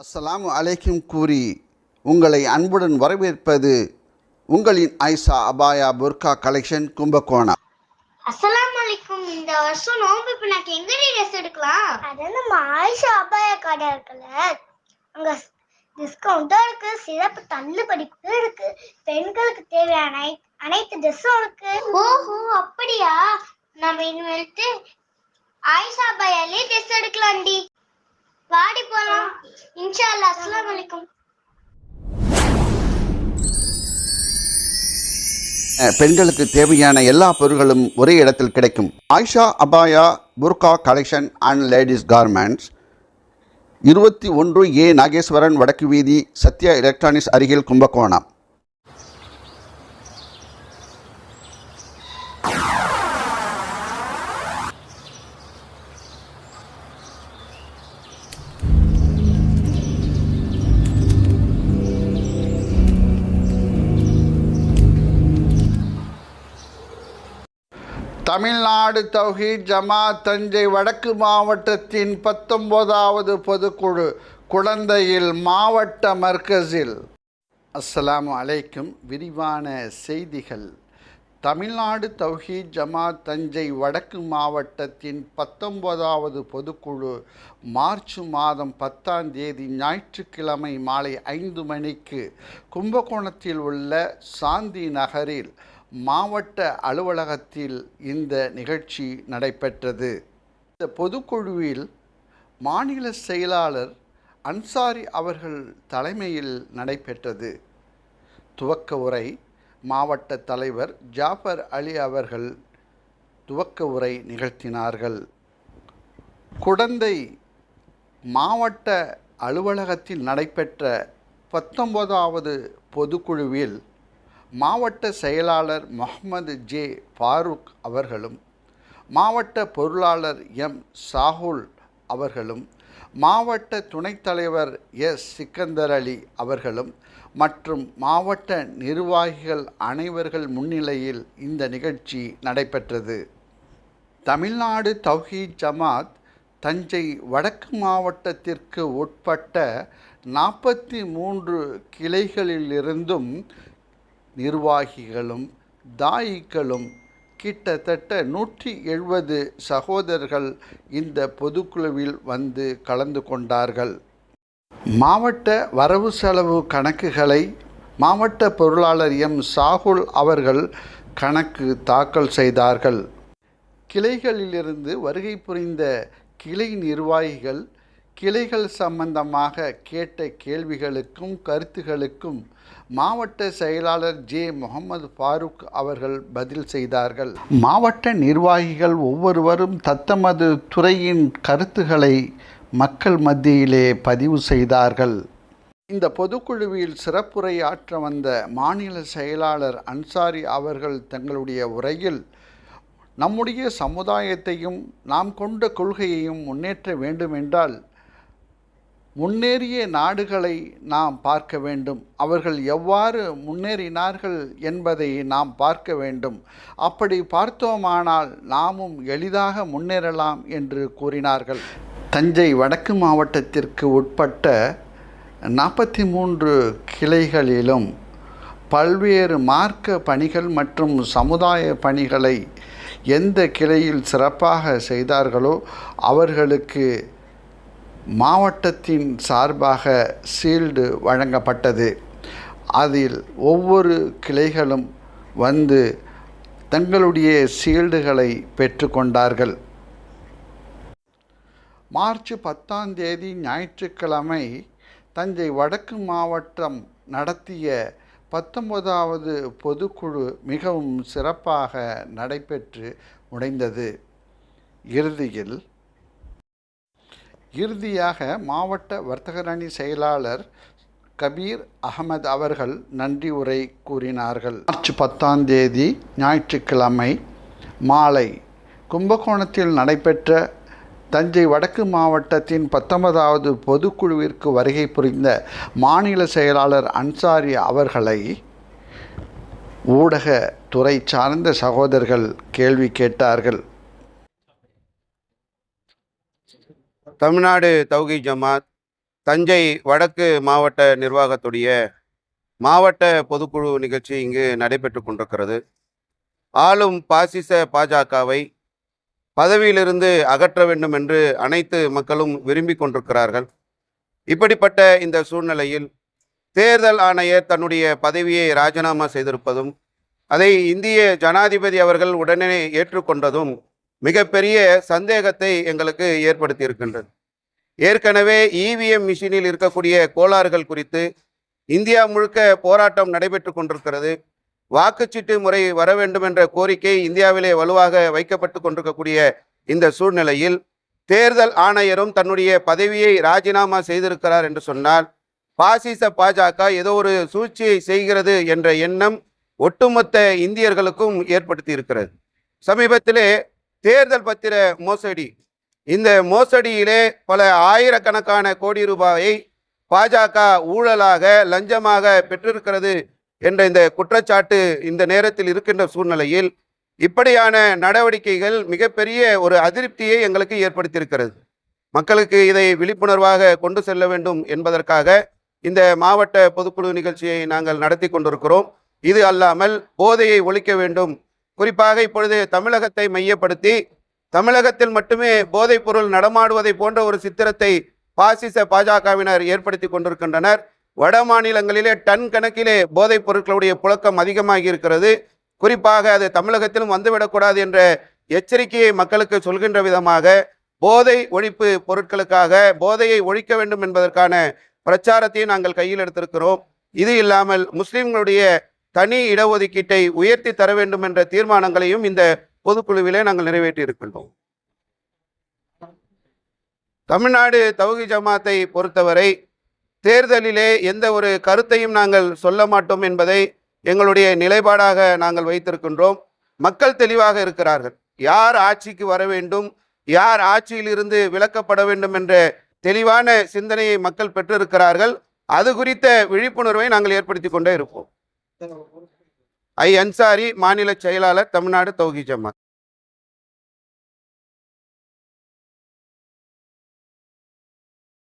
அஸ்ஸலாமு அலைக்கும் கூறி உங்களை அன்புடன் வரவேற்பது உங்களின் ஐசா அபாயா புர்கா கலெக்ஷன் கும்பகோணம். அஸ்ஸலாமு அலைக்கும். இந்த வருஷம் நோம்பு இப்ப நான் எங்க ட்ரெஸ் எடுக்கலாம்? அது நம்ம ஆயிஷா அபாய கடை இருக்குல்ல. அங்க டிஸ்கவுண்ட்டும் இருக்கு சிறப்பு தள்ளுபடி கூட இருக்கு. பெண்களுக்கு தேவையான அனை- அனைத்து ட்ரெஸ்ஸும் இருக்கு. ஓஹோ அப்படியா? நம்ம இனிமேல்ட்டு ஆயிஷா பயாலே ட்ரெஸ் எடுக்கலாம்டி. இன்ஷா அல்லாஹ் அஸ்ஸலாமு அலைக்கும். பெண்களுக்கு தேவையான எல்லா பொருட்களும் ஒரே இடத்தில் கிடைக்கும். ஆயிஷா அபாயா புர்கா கலெக்ஷன் அண்ட் லேடிஸ் கார்மெண்ட்ஸ் இருபத்தி ஒன்று ஏ நாகேஸ்வரன் வடக்கு வீதி சத்யா எலக்ட்ரானிக்ஸ் அருகில் கும்பகோணம். தமிழ்நாடு தௌஹீத் ஜமா தஞ்சை வடக்கு மாவட்டத்தின் பத்தொம்போதாவது பொதுக்குழு குழந்தையில் மாவட்ட மர்கஸில் அஸ்ஸலாமு அலைக்கும். விரிவான செய்திகள். தமிழ்நாடு தௌஹீத் ஜமா தஞ்சை வடக்கு மாவட்டத்தின் பத்தொன்பதாவது பொதுக்குழு மார்ச் மாதம் பத்தாம் தேதி ஞாயிற்றுக்கிழமை மாலை ஐந்து மணிக்கு கும்பகோணத்தில் உள்ள சாந்தி நகரில் மாவட்ட அலுவலகத்தில் இந்த நிகழ்ச்சி நடைபெற்றது. இந்த பொதுக்குழுவில் மாநில செயலாளர் அன்சாரி அவர்கள் தலைமையில் நடைபெற்றது. துவக்க உரை மாவட்ட தலைவர் ஜாஃபர் அலி அவர்கள் துவக்க உரை நிகழ்த்தினார்கள். குடந்தை மாவட்ட அலுவலகத்தில் நடைபெற்ற பத்தொன்பதாவது பொதுக்குழுவில் மாவட்ட செயலாளர் முகமது ஜே ஃபாரூக் அவர்களும் மாவட்ட பொருளாளர் எம் சாகுல் அவர்களும் மாவட்ட துணைத் தலைவர் எஸ் சிக்கந்தர் அலி அவர்களும் மற்றும் மாவட்ட நிர்வாகிகள் அனைவர்கள் முன்னிலையில் இந்த நிகழ்ச்சி நடைபெற்றது. தமிழ்நாடு தௌஹீத் ஜமாத் தஞ்சை வடக்கு மாவட்டத்திற்கு உட்பட்ட நாற்பத்தி மூன்று கிளைகளிலிருந்தும் நிர்வாகிகளும் தாயிக்களும் கிட்டத்தட்ட நூற்றி எழுபது சகோதரர்கள் இந்த பொதுக்குழுவில் வந்து கலந்து கொண்டார்கள். மாவட்ட வரவு செலவு கணக்குகளை மாவட்ட பொருளாளர் எம். சாகுல் அவர்கள் கணக்கு தாக்கல் செய்தார்கள். கிளைகளிலிருந்து வருகை புரிந்த கிளை நிர்வாகிகள் கிளைகள் சம்பந்தமாக கேட்ட கேள்விகளுக்கும் கருத்துகளுக்கும் மாவட்ட செயலாளர் ஜே. முகமது ஃபாரூக் அவர்கள் பதில் செய்தார்கள். மாவட்ட நிர்வாகிகள் ஒவ்வொருவரும் தத்தமது துறையின் கருத்துக்களை மக்கள் மத்தியிலே பதிவு செய்தார்கள். இந்த பொதுக்குழுவில் சிறப்புரையாற்ற வந்த மாநில செயலாளர் அன்சாரி அவர்கள் தங்களுடைய உரையில் நம்முடைய சமுதாயத்தையும் நாம் கொண்ட கொள்கையையும் முன்னேற்ற வேண்டுமென்றால் முன்னேறிய நாடுகளை நாம் பார்க்க வேண்டும். அவர்கள் எவ்வாறு முன்னேறினார்கள் என்பதை நாம் பார்க்க வேண்டும். அப்படி பார்த்தோமானால் நாமும் எளிதாக முன்னேறலாம் என்று கூறினார்கள். தஞ்சை வடக்கு மாவட்டத்திற்கு உட்பட்ட நாற்பத்தி மூன்று கிளைகளிலும் பல்வேறு மார்க்க பணிகள் மற்றும் சமுதாய பணிகளை எந்த கிளையில் சிறப்பாக செய்தார்களோ அவர்களுக்கு மாவட்டத்தின் சார்பாக சீல்டு வழங்கப்பட்டது. அதில் ஒவ்வொரு கிளைகளும் வந்து தங்களுடைய சீல்டுகளை பெற்றுக்கொண்டார்கள். மார்ச் பத்தாம் தேதி ஞாயிற்றுக்கிழமை தஞ்சை வடக்கு மாவட்டம் நடத்திய பத்தொன்பதாவது பொதுக்குழு மிகவும் சிறப்பாக நடைபெற்று முடிந்தது. இறுதியில் இறுதியாக மாவட்ட வர்த்தகரணி செயலாளர் கபீர் அகமது அவர்கள் நன்றி உரை கூறினார்கள். மார்ச் பத்தாம் தேதி ஞாயிற்றுக்கிழமை மாலை கும்பகோணத்தில் நடைபெற்ற தஞ்சை வடக்கு மாவட்டத்தின் பத்தொன்பதாவது பொதுக்குழுவிற்கு வருகை புரிந்த மாநில செயலாளர் அன்சாரி அவர்களை ஊடக துறை சார்ந்த சகோதரர்கள் கேள்வி கேட்டார்கள். தமிழ்நாடு தௌகி ஜமாத் தஞ்சை வடக்கு மாவட்ட நிர்வாகத்துடைய மாவட்ட பொதுக்குழு நிகழ்ச்சி இங்கு நடைபெற்று கொண்டிருக்கிறது. ஆளும் பாசிச பாஜகவை பதவியிலிருந்து அகற்ற வேண்டும் என்று அனைத்து மக்களும் விரும்பி கொண்டிருக்கிறார்கள். இப்படிப்பட்ட இந்த சூழ்நிலையில் தேர்தல் ஆணையர் தன்னுடைய பதவியை ராஜினாமா செய்திருப்பதும் அதை இந்திய ஜனாதிபதி அவர்கள் உடனே ஏற்றுக்கொண்டதும் மிகப்பெரிய சந்தேகத்தை எங்களுக்கு ஏற்படுத்தி இருக்கின்றது ஏற்கனவே இவிஎம் மிஷினில் இருக்கக்கூடிய கோளாறுகள் குறித்து இந்தியா முழுக்க போராட்டம் நடைபெற்று கொண்டிருக்கிறது. வாக்குச்சீட்டு முறை வர வேண்டும் என்ற கோரிக்கை இந்தியாவிலே வலுவாக வைக்கப்பட்டு கொண்டிருக்கக்கூடிய இந்த சூழ்நிலையில் தேர்தல் ஆணையரும் தன்னுடைய பதவியை ராஜினாமா செய்திருக்கிறார் என்று சொன்னால் பாசிச பாஜக ஏதோ ஒரு சூழ்ச்சியை செய்கிறது என்ற எண்ணம் ஒட்டுமொத்த இந்தியர்களுக்கும் ஏற்படுத்தி இருக்கிறது சமீபத்திலே தேர்தல் பத்திர மோசடி. இந்த மோசடியிலே பல ஆயிரக்கணக்கான கோடி ரூபாயை பாஜக ஊழலாக லஞ்சமாக பெற்றிருக்கிறது என்ற இந்த குற்றச்சாட்டு இந்த நேரத்தில் இருக்கின்ற சூழ்நிலையில் இப்படியான நடவடிக்கைகள் மிகப்பெரிய ஒரு அதிருப்தியை எங்களுக்கு ஏற்படுத்தியிருக்கிறது. மக்களுக்கு இதை விழிப்புணர்வாக கொண்டு செல்ல வேண்டும் என்பதற்காக இந்த மாவட்ட பொதுக்குழு நிகழ்ச்சியை நாங்கள் நடத்தி கொண்டிருக்கிறோம். இது அல்லாமல் போதையை ஒழிக்க வேண்டும். குறிப்பாக இப்பொழுது தமிழகத்தை மையப்படுத்தி தமிழகத்தில் மட்டுமே போதைப் பொருள் நடமாடுவதை போன்ற ஒரு சித்திரத்தை பாசிச பாஜகவினர் ஏற்படுத்தி கொண்டிருக்கின்றனர். வட மாநிலங்களிலே டன் கணக்கிலே போதைப் பொருட்களுடைய புழக்கம் அதிகமாகி இருக்கிறது. குறிப்பாக அது தமிழகத்திலும் வந்துவிடக்கூடாது என்ற எச்சரிக்கையை மக்களுக்கு சொல்கின்ற விதமாக போதை ஒழிப்பு பொருட்களுக்காக போதையை ஒழிக்க வேண்டும் என்பதற்கான பிரச்சாரத்தை நாங்கள் கையில் எடுத்திருக்கிறோம். இது இல்லாமல் முஸ்லீம்களுடைய தனி இடஒதுக்கீட்டை உயர்த்தி தர வேண்டும் என்ற தீர்மானங்களையும் இந்த பொதுக்குழுவிலே நாங்கள் நிறைவேற்றி இருக்கின்றோம் தமிழ்நாடு தௌஹி ஜமாத்தை பொறுத்தவரை தேர்தலிலே எந்த ஒரு கருத்தையும் நாங்கள் சொல்ல மாட்டோம் என்பதை எங்களுடைய நிலைப்பாடாக நாங்கள் வைத்திருக்கின்றோம். மக்கள் தெளிவாக இருக்கிறார்கள். யார் ஆட்சிக்கு வர வேண்டும் யார் ஆட்சியிலிருந்து விலக்கப்பட வேண்டும் என்ற தெளிவான சிந்தனையை மக்கள் பெற்றிருக்கிறார்கள். அது குறித்த விழிப்புணர்வை நாங்கள் ஏற்படுத்தி கொண்டே இருப்போம். ஐ அன்சாரி மாநில செயலாளர் தமிழ்நாடு தௌஹி ஜமாத்.